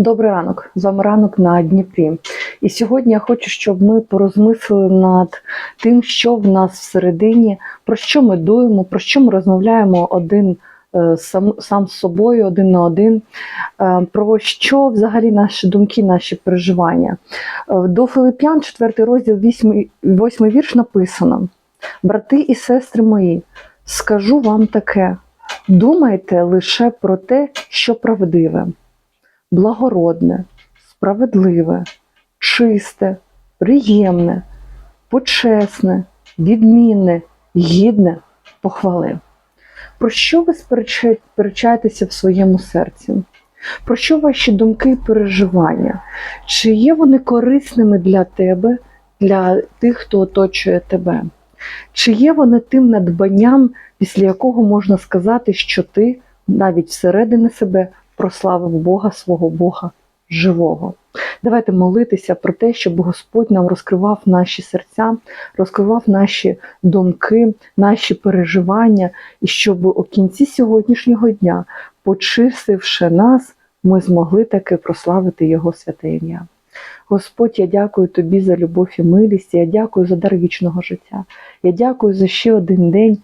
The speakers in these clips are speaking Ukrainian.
Добрий ранок, з вами ранок на Дніпрі. І сьогодні я хочу, щоб ми порозмислили над тим, що в нас всередині, про що ми дуємо, про що ми розмовляємо один е, сам, сам з собою, один на один, е, про що взагалі наші думки, наші переживання. Е, До Филип'ян, 4 розділ, 8, 8 вірш написано: Брати і сестри мої, скажу вам таке: думайте лише про те, що правдиве благородне, справедливе, чисте, приємне, почесне, відмінне, гідне похвали. Про що ви сперечаєтеся в своєму серці? Про що ваші думки і переживання? Чи є вони корисними для тебе, для тих, хто оточує тебе? Чи є вони тим надбанням, після якого можна сказати, що ти навіть всередині себе прославив Бога, свого Бога живого. Давайте молитися про те, щоб Господь нам розкривав наші серця, розкривав наші думки, наші переживання, і щоб у кінці сьогоднішнього дня, почистивши нас, ми змогли таки прославити Його святе ім'я. Господь, я дякую тобі за любов і милість, я дякую за дар вічного життя. Я дякую за ще один день,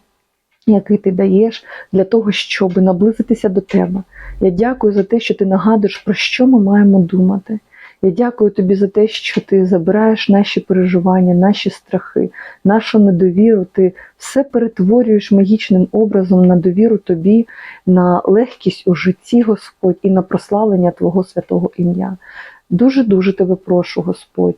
який ти даєш для того, щоб наблизитися до тебе. Я дякую за те, що ти нагадуєш, про що ми маємо думати. Я дякую тобі за те, що ти забираєш наші переживання, наші страхи, нашу недовіру. Ти все перетворюєш магічним образом на довіру тобі, на легкість у житті, Господь, і на прославлення Твого святого ім'я. Дуже дуже тебе прошу, Господь.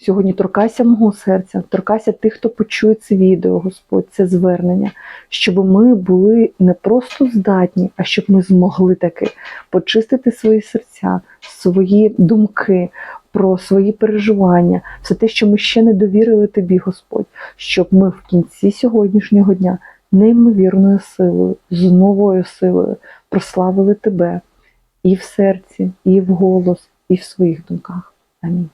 Сьогодні торкайся мого серця, торкайся тих, хто почує це відео, Господь, це звернення, щоб ми були не просто здатні, а щоб ми змогли таки почистити свої серця, свої думки про свої переживання, все те, що ми ще не довірили тобі, Господь, щоб ми в кінці сьогоднішнього дня неймовірною силою, з новою силою прославили тебе і в серці, і в голос, і в своїх думках. Амінь.